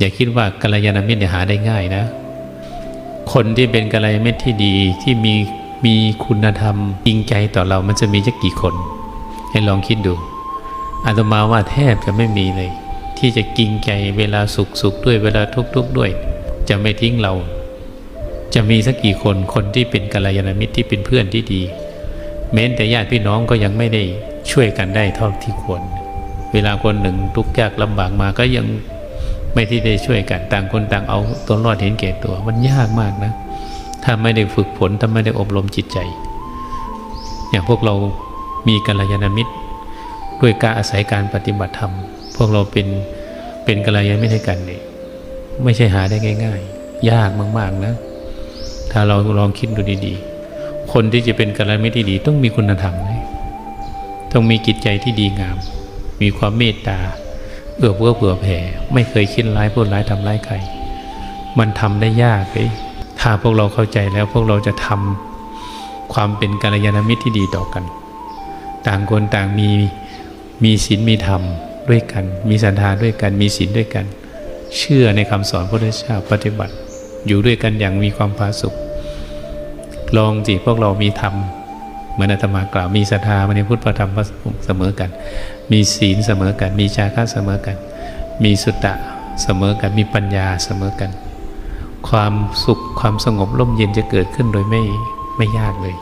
อย่าคิดว่ากัลยาณมิตรหาได้ง่ายนะ คนที่เป็นกัลยาณมิตรที่ดีที่มีมีคุณธรรมจริงใจต่อเรามันจะมีจะกกี่คน ให้ลองคิดดูอาตมาว่าแทบจะไม่มีเลย ที่จะจริงใจเวลาสุขสุขด้วยเวลาทุกข์ทุกข์ด้วย จะไม่ทิ้งเรา จะมีสักกี่คนคนที่เป็นกัลยาณมิตรที่เป็นเพื่อนที่ดี แม้แต่ญาติพี่น้องก็ยังไม่ได้ช่วยกันได้เท่าที่ควร เวลาคนหนึ่งทุกข์ยากลำบากมาก็ยัง ไม่ที่ได้ช่วยกันต่างคนต่างเอาตัวรอดเห็นแก่ตัว มันยากมากนะ ถ้าไม่ได้ฝึกฝนถ้าไม่ได้อบรมจิตใจ อย่างพวกเรามีกัลยาณมิตร ด้วยการอาศัยการปฏิบัติธรรม พวกเราเป็นเป็นกัลยาณมิตรให้กันเนี่ยไม่ใช่หาได้ง่าย ๆ ยากมากๆนะ ถ้าเราลองคิดดูดีๆ คนที่จะเป็นกัลยาณมิตรที่ดี ต้องมีคุณธรรมนะต้องมีจิตใจที่ดีงาม มีความเมตตา เอื้อเฟื้อเผื่อแผ่ ไม่เคยคิดร้ายพูดร้ายทำร้ายใคร มันทำได้ยากเลยถ้าพวกเราเข้าใจแล้วพวกเราจะทำความเป็นกัลยาณมิตรที่ดีต่อกัน ต่างคนต่างมีมีศีลมีธรรมด้วยกัน มีศรัทธาด้วยกัน มีศีลด้วยกัน เชื่อในคำสอนพระพุทธเจ้าปฏิบัติ อยู่ด้วยกันอย่างมีความผาสุกลองสิพวกเรามีธรรม เหมือนอาตมากล่าวมีศรัทธาในพุทธธรรมพระสงฆ์เสมอกัน มีศีลเสมอกัน มีจาคะเสมอกัน มีสุตตะเสมอกันมีปัญญาเสมอกัน ความสุขความสงบร่มเย็นจะเกิดขึ้นโดยไม่ไม่ยากเลย